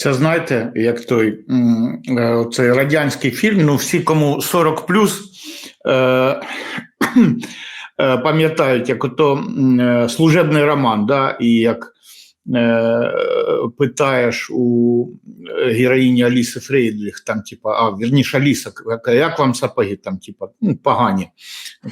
Це знаєте, як той е, цей радянський фільм. Ну, всі, кому 40 плюс, е, е, пам'ятають, як ото е, служебний роман, да, і як е, питаєш у героїні Аліси Фрейдліх, там, типа, а вірніше Аліса, як вам сапоги? Там, типа, «Ну, погані.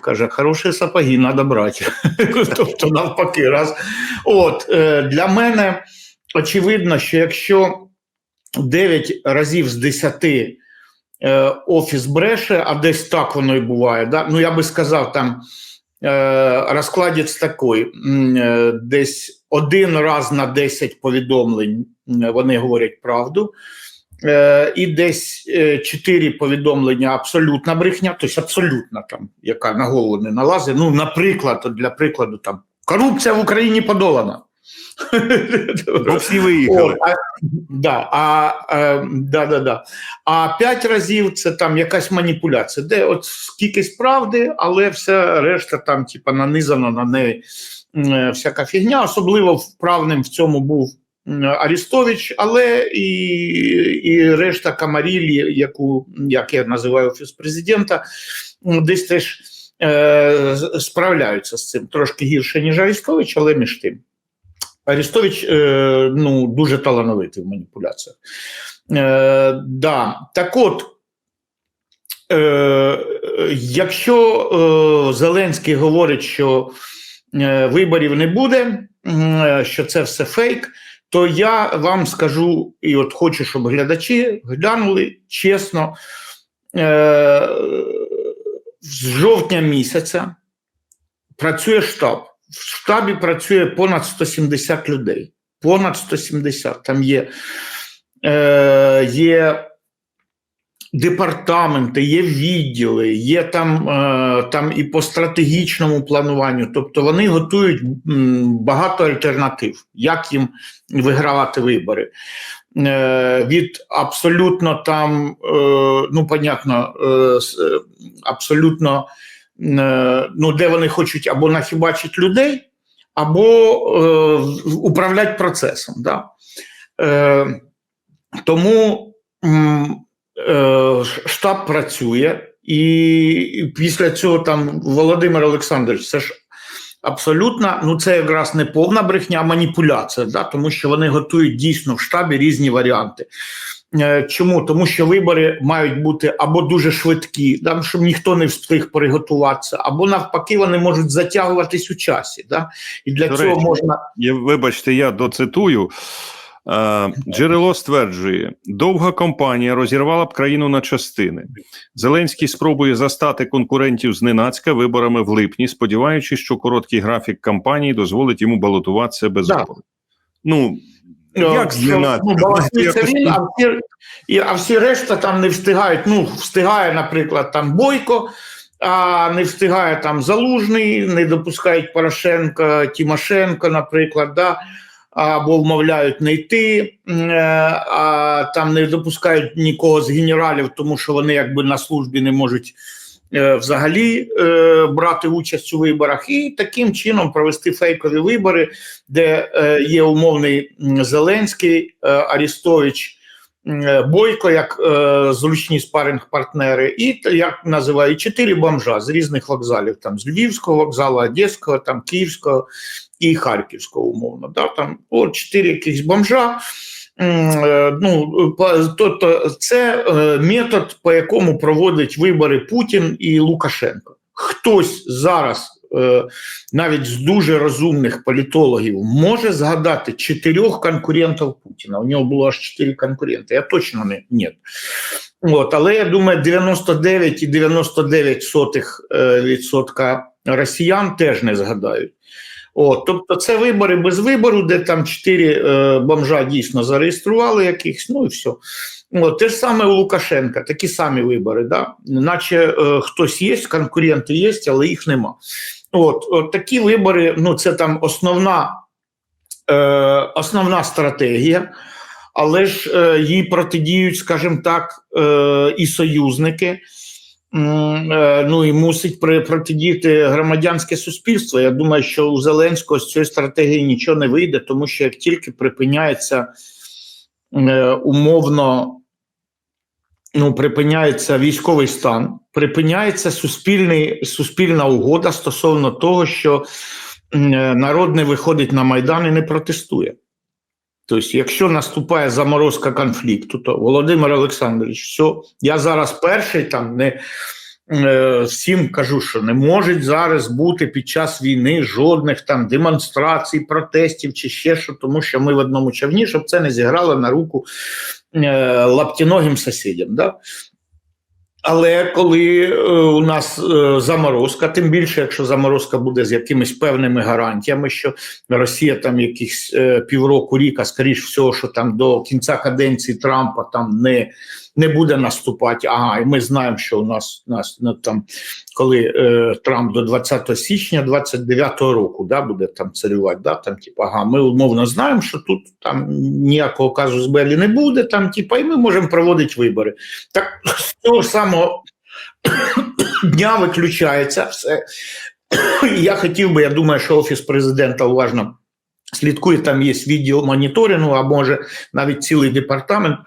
Каже, хороші сапоги, треба брати. тобто, навпаки, раз. От, для мене очевидно, що якщо 9 разів з 10 е, офіс бреше, а десь так воно і буває. Да? Ну, я би сказав, там е, розкладець такий, е, десь один раз на 10 повідомлень вони говорять правду. Е, і десь е, 4 повідомлення абсолютна брехня, тобто абсолютна там, яка на голову не налазить. Ну, наприклад, для прикладу, там корупція в Україні подолана. Бо всі виїхали. От, а, да, а, е, да, да, да. а п'ять разів це там якась маніпуляція, де от скількись правди, але все решта там, типа, нанизано на неї е, всяка фігня. Особливо вправним в цьому був Арістович, але і, і решта Камарілі, яку як я називаю офіс президента, десь теж е, справляються з цим трошки гірше, ніж Арістович, але між тим. Арістович е, ну, дуже талановитий в маніпуляціях. Е, да. Так от, е, якщо е, Зеленський говорить, що е, виборів не буде, е, що це все фейк, то я вам скажу, і от хочу, щоб глядачі глянули чесно, е, з жовтня місяця працює штаб. В штабі працює понад 170 людей. Понад 170. Там є, е, є департаменти, є відділи, є там, е, там і по стратегічному плануванню. Тобто вони готують багато альтернатив, як їм вигравати вибори. Е, від абсолютно там, е, ну, понятно, е, е, абсолютно ну, де вони хочуть або нахібачити людей, або е, управляти процесом. Да? Е, тому е, штаб працює, і після цього там Володимир Олександрович, це ж абсолютно, ну це якраз не повна брехня, а маніпуляція, да? тому що вони готують дійсно в штабі різні варіанти. Е, Чому? Тому що вибори мають бути або дуже швидкі, там, щоб ніхто не встиг приготуватися, або навпаки, вони можуть затягуватись у часі. Да? І для До цього речі, можна Я, вибачте, я доцитую. Е, Джерело стверджує, довга кампанія розірвала б країну на частини. Зеленський спробує застати конкурентів зненацька виборами в липні, сподіваючись, що короткий графік кампанії дозволить йому балотуватися без Да. Ну, як що. Ну, балансується він, а всі, а всі решта там не встигають. Ну, встигає, наприклад, там Бойко, а не встигає там Залужний, не допускають Порошенка, Тимошенко, наприклад, да, або вмовляють не йти, е, а там не допускають нікого з генералів, тому що вони якби на службі не можуть. Е, Взагалі е, брати участь у виборах і таким чином провести фейкові вибори, де е, є умовний Зеленський, е, Арістович, Бойко, як е, зручні спаринг-партнери, і т- як називають чотири бомжа з різних вокзалів: там з Львівського вокзалу, Одеського, там Київського і Харківського, умовно. Да? Там от чотири якихось бомжа. Е, Ну, тобто це е, метод, по якому проводить вибори Путін і Лукашенко. Хтось зараз, е, навіть з дуже розумних політологів, може згадати чотирьох конкурентів Путіна. У нього було аж чотири конкуренти. Я точно не ні. От, але я думаю, 99,99 сотих е, відсотка росіян теж не згадають. От, тобто це вибори без вибору, де там чотири е, бомжа дійсно зареєстрували якихось, ну і все. От, те ж саме у Лукашенка, такі самі вибори, да? наче е, хтось є, конкуренти є, але їх нема. От, от такі вибори, ну це там основна, е, основна стратегія, але ж е, їй протидіють, скажімо так, е, і союзники. Е, Ну і мусить протидіяти громадянське суспільство. Я думаю, що у Зеленського з цієї стратегії нічого не вийде, тому що як тільки припиняється е, умовно ну, припиняється військовий стан, припиняється суспільний, суспільна угода стосовно того, що е, народ не виходить на Майдан і не протестує. Тобто, якщо наступає заморозка конфлікту, то Володимир Олександрович, все, я зараз перший там не е, всім кажу, що не може зараз бути під час війни жодних там демонстрацій, протестів чи ще що, тому що ми в одному човні, щоб це не зіграло на руку е, лаптіногим сусідям. Да? Але коли е, у нас е, заморозка, тим більше, якщо заморозка буде з якимись певними гарантіями, що Росія там якихось е, півроку рік, а скоріш всього, що там до кінця каденції Трампа там не, не буде наступати. Ага, і ми знаємо, що у нас, нас ну, там, коли е, Трамп до 20 січня 29 року да, буде там царювати, да, там, типу, ага, ми умовно знаємо, що тут там ніякого казу з Белі не буде, там, типу, і ми можемо проводити вибори. Так з того самого дня виключається все. Я хотів би, я думаю, що Офіс президента уважно слідкує, там є відділ моніторингу, а може навіть цілий департамент,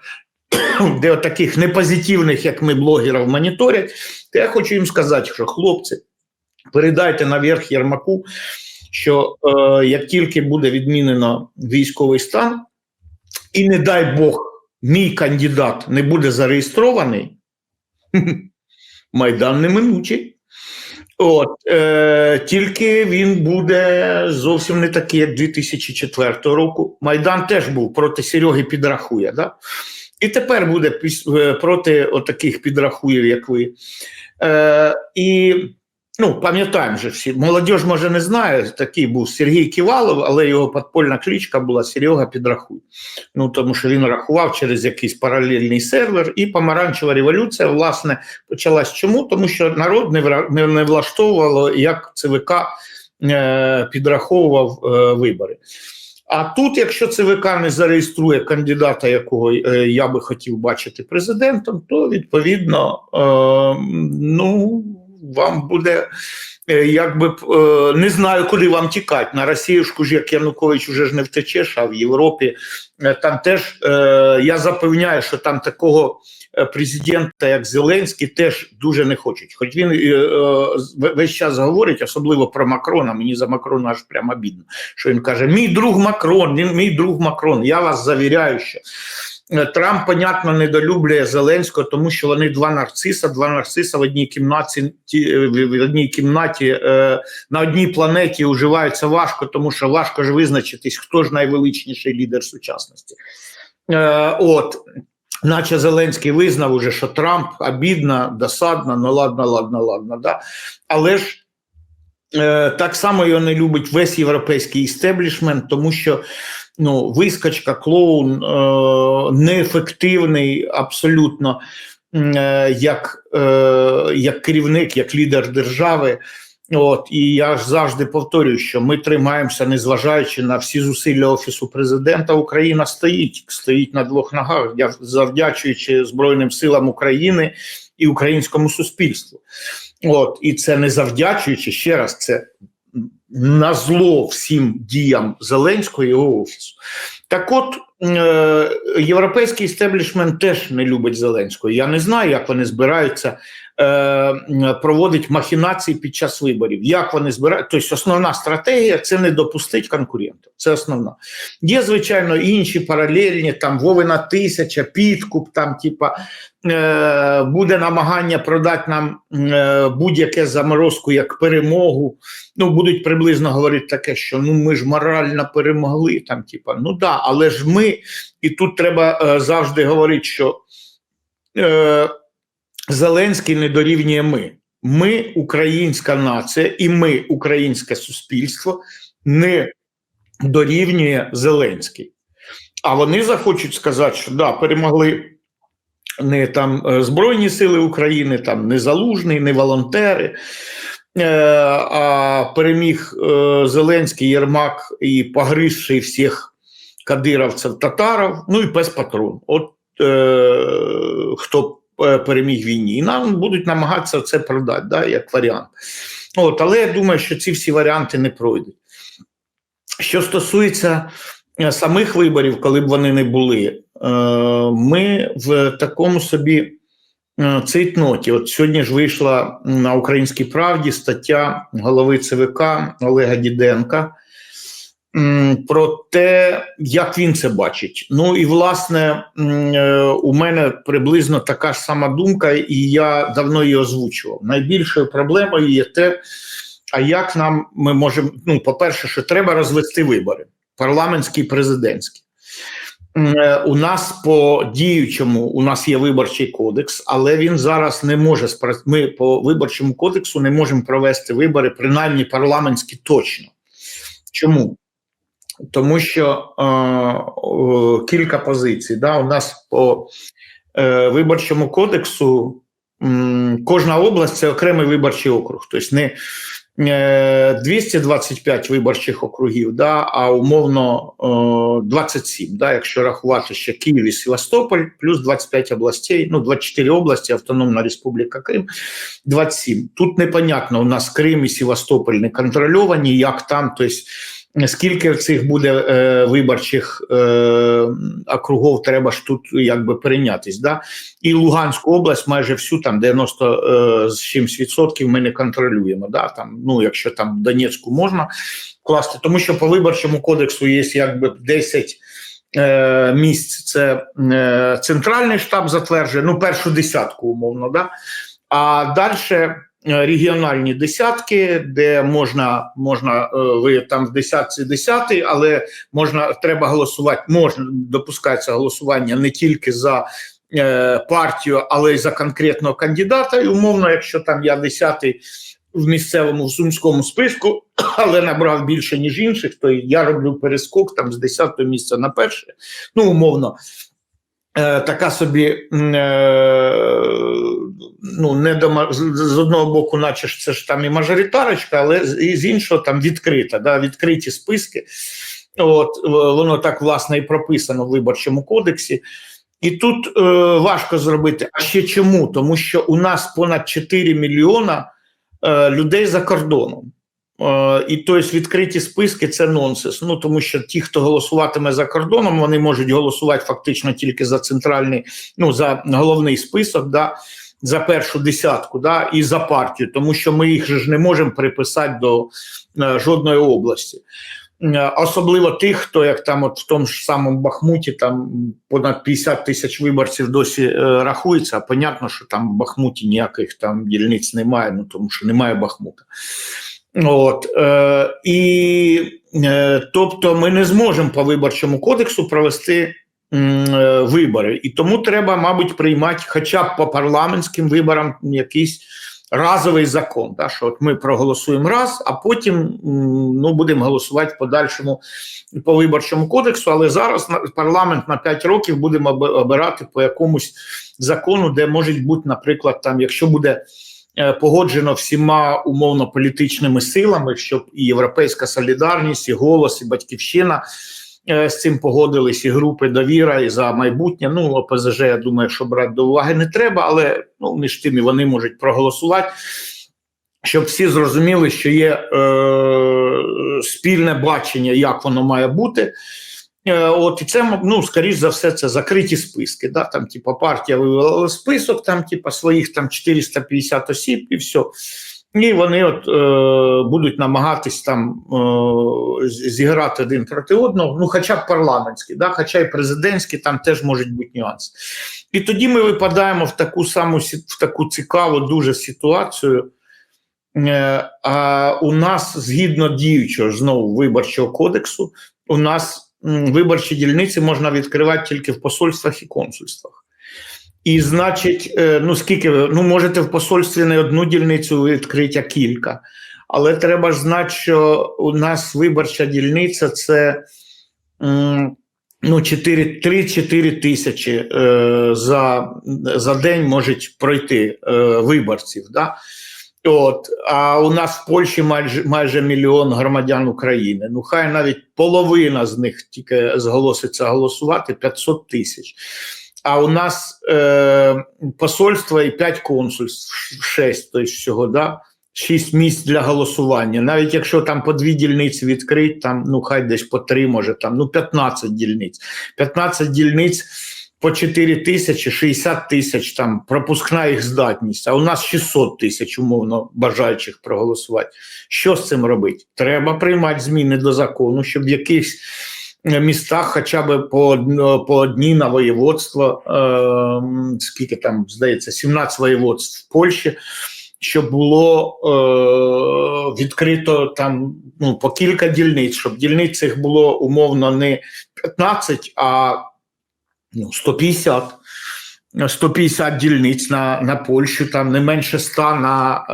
де таких непозитивних, як ми, блогерів, моніторять. То я хочу їм сказати, що хлопці, передайте наверх Єрмаку, що е, як тільки буде відмінено військовий стан, і не дай Бог, мій кандидат не буде зареєстрований, Майдан неминучий. От, е, тільки він буде зовсім не такий, як 2004 року. Майдан теж був проти Сереги підрахує. Да? І тепер буде піс- е, проти отаких підрахуїв, як ви. Е, і ну, пам'ятаємо же всі, молодіж може не знає, такий був Сергій Ківалов, але його підпольна кличка була Серега підрахуй. Ну, тому що він рахував через якийсь паралельний сервер, і помаранчева революція, власне, почалась чому? Тому що народ не, не влаштовувало, як ЦВК е, підраховував е, вибори. А тут, якщо ЦВК не зареєструє кандидата, якого е, я би хотів бачити президентом, то відповідно е, ну, вам буде. Е, Якби е, не знаю, куди вам тікати. На Росіюшку ж як Янукович уже ж не втечеш, а в Європі е, там теж я запевняю, що там такого президента, як Зеленський, теж дуже не хочуть. Хоч він весь час говорить, особливо про Макрона. Мені за Макрона аж прямо бідно. Що він каже: Мій друг Макрон, він мій друг Макрон. Я вас завіряю, що. Е, Трамп, понятно, недолюблює Зеленського, тому що вони два нарциса, два нарциса в одній кімнаті, в в одній кімнаті е, на одній планеті уживаються важко, тому що важко ж визначитись, хто ж найвеличніший лідер сучасності. Е, от, наче Зеленський визнав уже, що Трамп обідно, досадно, ну ладно, ладно, ладно. Да? Але ж е, так само його не любить весь європейський істеблішмент, тому що ну, вискочка, клоун е, неефективний абсолютно е, як, е, як керівник, як лідер держави. От і я ж завжди повторюю, що ми тримаємося, незважаючи на всі зусилля офісу президента. Україна стоїть, стоїть на двох ногах, завдячуючи Збройним силам України і українському суспільству. От і це не завдячуючи ще раз. Це на зло всім діям Зеленського його офісу. Так от е, європейський істеблішмент теж не любить Зеленського. Я не знаю, як вони збираються е, проводити махінації під час виборів. Як вони збирають? Тобто, основна стратегія це не допустити конкурентів. Це основна. Є, звичайно, інші паралельні, там Вовина тисяча, підкуп, там, типа, е, буде намагання продати нам е, будь-яке заморозку як перемогу. Ну, будуть приблизно говорити таке, що ну ми ж морально перемогли, там, типа, ну да, але ж ми, і тут треба завжди говорити, що Зеленський не дорівнює ми. Ми, українська нація, і ми, українське суспільство, не дорівнює Зеленський. А вони захочуть сказати, що да, перемогли не там е, Збройні Сили України, там не Залужний, не волонтери. Е, а переміг е, Зеленський Єрмак і погризший всіх кадировців татарів, ну і пес патрон. От е, хто переміг війні. І нам будуть намагатися це продати, да, як варіант. От, але я думаю, що ці всі варіанти не пройдуть. Що стосується е, самих виборів, коли б вони не були, е, ми в такому собі е, цейтноті. От сьогодні ж вийшла на Українській правді стаття голови ЦВК Олега Діденка про те, як він це бачить. Ну і власне е, у мене приблизно така ж сама думка, і я давно її озвучував. Найбільшою проблемою є те, а як нам ми можемо. Ну, по-перше, що треба розвести вибори парламентські і президентські. Е, У нас по діючому у нас є виборчий кодекс, але він зараз не може Ми по виборчому кодексу не можемо провести вибори, принаймні парламентські точно. Чому? Тому що е, о, кілька позицій. Да? У нас по е, виборчому кодексу м, кожна область це окремий виборчий округ. Тобто не е, 225 виборчих округів, да, а умовно е, 27, да, якщо рахувати ще Київ і Севастополь, плюс 25 областей, ну 24 області, Автономна Республіка Крим, 27. Тут непонятно, у нас Крим і Севастополь не контрольовані, як там, тобто скільки цих буде е, виборчих е, округов треба ж тут якби перейнятись. Да? І Луганську область майже всю там 90 е, з чимсь відсотків ми не контролюємо. Да? Там, ну, якщо там Донецьку можна класти, тому що по виборчому кодексу є якби 10 е, місць. Це е, центральний штаб затверджує, ну першу десятку умовно. Да? А далі регіональні десятки, де можна, можна е, ви там в десятці десятий, але можна треба голосувати. Можна допускається голосування не тільки за е, партію, але й за конкретного кандидата. І умовно, якщо там я десятий в місцевому в сумському списку, але набрав більше ніж інших, то я роблю перескок там з 10 місця на перше. Ну умовно. Е, така собі е, ну не до з, одного боку, наче ж це ж там і мажоритарочка, але і з іншого там відкрита, да, відкриті списки. От воно так власне і прописано в виборчому кодексі. І тут е, важко зробити. А ще чому? Тому що у нас понад 4 мільйона е, людей за кордоном. Е, І тобто відкриті списки це нонсенс. Ну тому що ті, хто голосуватиме за кордоном, вони можуть голосувати фактично тільки за центральний, ну за головний список, да, за першу десятку, да, і за партію, тому що ми їх ж не можемо приписати до е, жодної області. Е, Особливо тих, хто як там, от в тому ж самому Бахмуті, там понад 50 тисяч виборців досі е, рахується. А понятно, що там в Бахмуті ніяких там дільниць немає, ну тому що немає Бахмута. От, е, і е, тобто ми не зможемо по виборчому кодексу провести е, вибори. І тому треба, мабуть, приймати хоча б по парламентським виборам якийсь разовий закон. Да, що от ми проголосуємо раз, а потім ну, будемо голосувати подальшому по виборчому кодексу. Але зараз парламент на 5 років будемо обирати по якомусь закону, де може бути, наприклад, там, якщо буде погоджено всіма умовно політичними силами, щоб і Європейська солідарність, і голос, і батьківщина е, з цим погодились, і групи довіра і за майбутнє. Ну, ОПЗЖ, я думаю, що брати до уваги не треба, але ну, між тим і вони можуть проголосувати. Щоб всі зрозуміли, що є е, спільне бачення, як воно має бути. Е, От і це ну, скоріш за все, це закриті списки. Да? Там, типу, партія вивела список, там, типу, своїх там 450 осіб, і все. І вони от е, будуть намагатись там е, зіграти один проти одного, ну, хоча б парламентські, да? хоча й президентські, там теж можуть бути нюанси. І тоді ми випадаємо в таку саму в таку цікаву дуже ситуацію. Е, а у нас згідно діючого знову виборчого кодексу, у нас виборчі дільниці можна відкривати тільки в посольствах і консульствах. І значить, е, ну скільки ну можете в посольстві не одну дільницю відкрити, а кілька. Але треба ж знати, що у нас виборча дільниця це ну, 3-4 тисячі е, за, за день можуть пройти е, виборців. Да? От, а у нас в Польщі майже майже мільйон громадян України. Ну, хай навіть половина з них тільки зголоситься голосувати 500 тисяч. А у нас е, посольство і 5 консульств, 6 то есть всього, да? 6 місць для голосування. Навіть якщо там по дві дільниці відкрить, там ну хай десь по три, може там ну 15 дільниць. 15 дільниць по 4 тисячі, 60 тисяч там пропускна їх здатність. А у нас 600 тисяч умовно бажаючих проголосувати. Що з цим робити? Треба приймати зміни до закону, щоб в якихось е, містах хоча б по, по одній на воєводство, е, скільки там здається, 17 воєводств в Польщі щоб було е, відкрито там ну, по кілька дільниць, щоб дільниць цих було умовно не 15, а ну, 150. 150 дільниць на, на Польщу, там не менше 100 на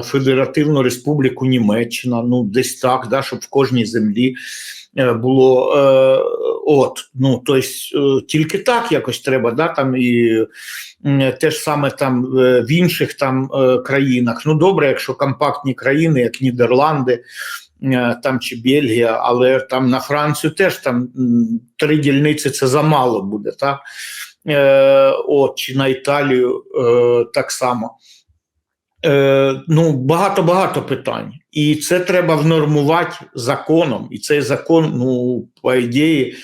е, Федеративну Республіку Німеччина, ну десь так, да, щоб в кожній землі е, було е, от. Ну, тобто, е, тільки так якось треба, да, там і м, те ж саме там е, в інших там е, країнах. Ну, добре, якщо компактні країни, як Нідерланди. Е, Там чи Бельгія, але там на Францію теж там три дільниці це замало буде, так? Е, от, чи на Італію е, так само. Е, ну, багато-багато питань. І це треба внормувати законом. І цей закон, ну, по ідеї,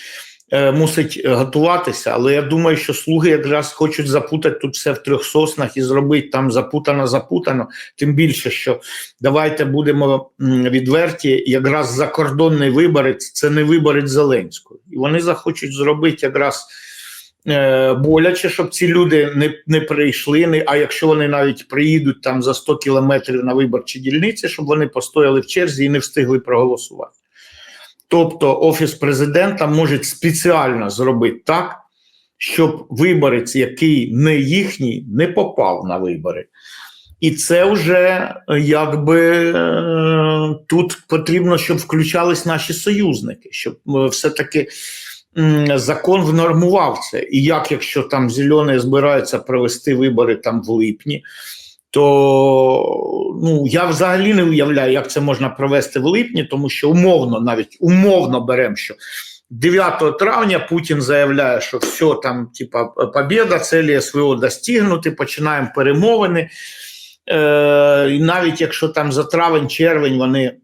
мусить готуватися. Але я думаю, що слуги якраз хочуть запутати тут все в трьох соснах і зробити там запутано-запутано. Тим більше, що давайте будемо відверті, якраз закордонний виборець це не виборець Зеленського. І вони захочуть зробити якраз е, боляче, щоб ці люди не, не прийшли. Не, а якщо вони навіть приїдуть там за 100 кілометрів на виборчі дільниці, щоб вони постояли в черзі і не встигли проголосувати. Тобто Офіс президента може спеціально зробити так, щоб виборець, який не їхній, не попав на вибори. І це вже е, якби е, тут потрібно, щоб включались наші союзники, щоб е, все-таки закон внормував це. І як якщо там зелені збираються провести вибори там в липні, то ну я взагалі не уявляю, як це можна провести в липні, тому що умовно, навіть умовно беремо, що 9 травня Путін заявляє, що все там, типа, побіда, цілі СВО достигнути, починаємо перемовини. Е, і навіть якщо там за травень-червень вони е,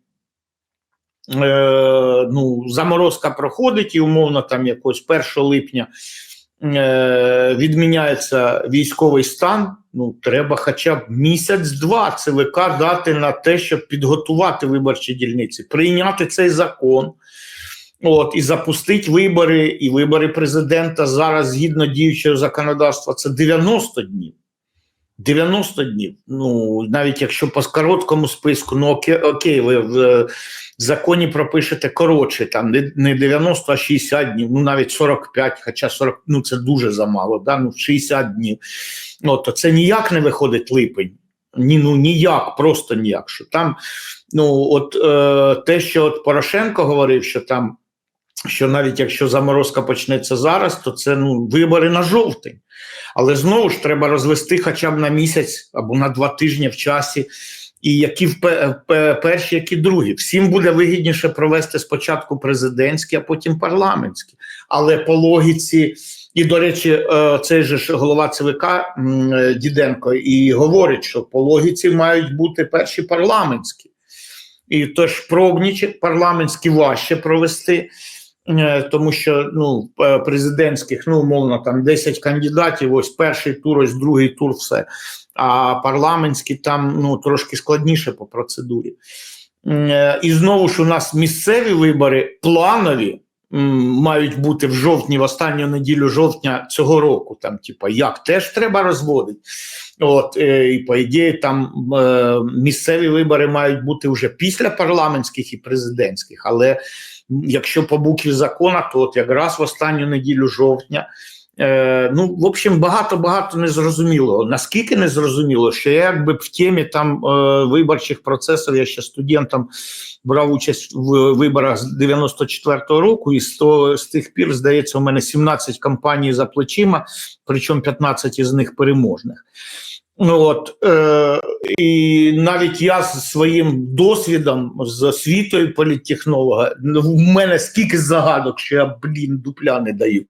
ну, заморозка проходить, і умовно там якось 1 липня е, відміняється військовий стан, ну треба хоча б місяць-два ЦВК дати на те, щоб підготувати виборчі дільниці, прийняти цей закон. От і запустити вибори, і вибори президента зараз згідно діючого законодавства, це 90 днів. 90 днів. Ну, навіть якщо по короткому списку, ну окей, окей ви в е, законі пропишете коротше, там не 90, а 60 днів, ну навіть 45, хоча 40, ну це дуже замало, да? ну 60 днів. Ну, то це ніяк не виходить липень. Ні, ну ніяк, просто ніяк. Що там, ну, от е, те, що от Порошенко говорив, що там, що навіть якщо заморозка почнеться зараз, то це ну, вибори на жовтень. Але знову ж треба розвести хоча б на місяць або на два тижні в часі. І які перші, які другі. Всім буде вигідніше провести спочатку президентські, а потім парламентські. Але по логіці, і до речі, е, цей же ж голова ЦВК е, Діденко і говорить, що по логіці мають бути перші парламентські. І тож пробні парламентські важче провести. Е, тому що ну е, президентських, ну умовно, там 10 кандидатів. Ось перший тур, ось другий тур, все. А парламентські там ну трошки складніше по процедурі. Е, І знову ж у нас місцеві вибори планові мають бути в жовтні, в останню неділю жовтня цього року. Там, типа, як теж треба розводити. От е, і по ідеї, там е, місцеві вибори мають бути вже після парламентських і президентських, але якщо по букві закона, то от якраз в останню неділю жовтня. Е, ну, в общем, багато-багато незрозумілого. Наскільки незрозуміло, що я якби в темі там е, виборчих процесів, я ще студентом брав участь в виборах з 94-го року, і з, того, з тих пір, здається, у мене 17 кампаній за плечима, причому 15 із них переможних. Ну от е, і навіть я з своїм досвідом з освітою політтехнолога, ну, в мене скільки загадок, що я блін дупля не даю.